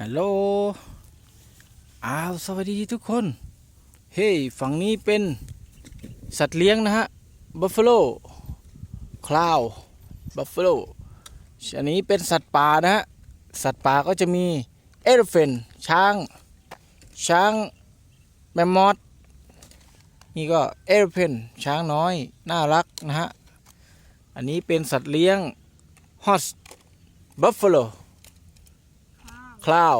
ฮัลโหล อ้าว สวัสดีทุกคน เฮ้ยฝั่งนี้เป็นสัตว์เลี้ยงนะฮะ บัฟฟ a โล คลาว บัฟฟ a โล อันนี้เป็นสัตว์ป่านะฮะ สัตว์ป่าก็จะมี เอลเฟน ช้าง ช้าง แมมมอสนี่ก็เอลเฟน ช้างน้อย น่ารักนะฮะ อันนี้เป็นสัตว์เลี้ยงฮอสบัฟฟ a โล คลาว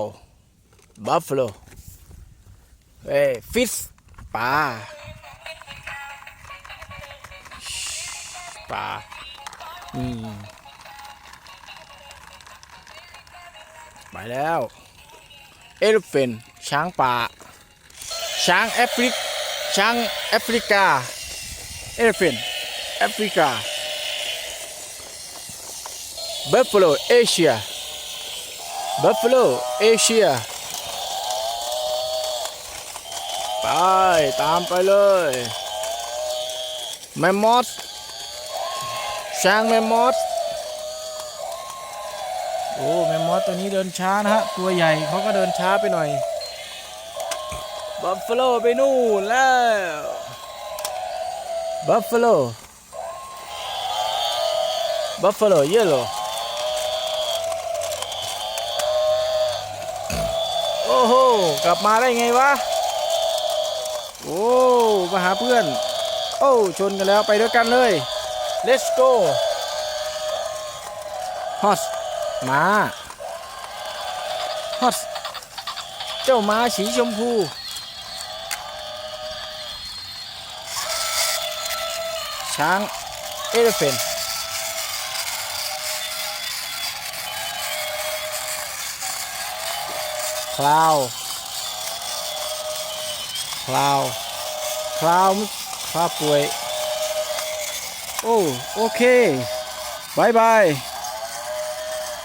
บัฟฟ a โลเอ้ฟิสปลาปลาอืมไปแล้วเอลเฟนช้างป่า ช้างแอฟริกช้างแอฟริกาเอลเฟนแอฟริกาบัฟฟ a โลเอเชีย บัฟฟ a โลเอเชียไป ตามไปเลยแมมมอสช้างแมมมอสโอ้แมมมอสตัวนี้เดินช้านะฮะ ตัวใหญ่เขาก็เดินช้าไปหน่อยบัฟฟ a โลไปนู่นแล้วบัฟฟ a โลบัฟฟ a โลเยลโล อ้โห กลับมาได้ไงวะ โอ้มาหาเพื่อน โอ้ ชนกันแล้วไปด้วยกันเลย let's go ฮอสมาฮอสเจ้าม้าสีชมพู ช้าง เอเลเฟน คลาวคลาวคลาวคลาวป่วย โอ้ โอเคบายบาย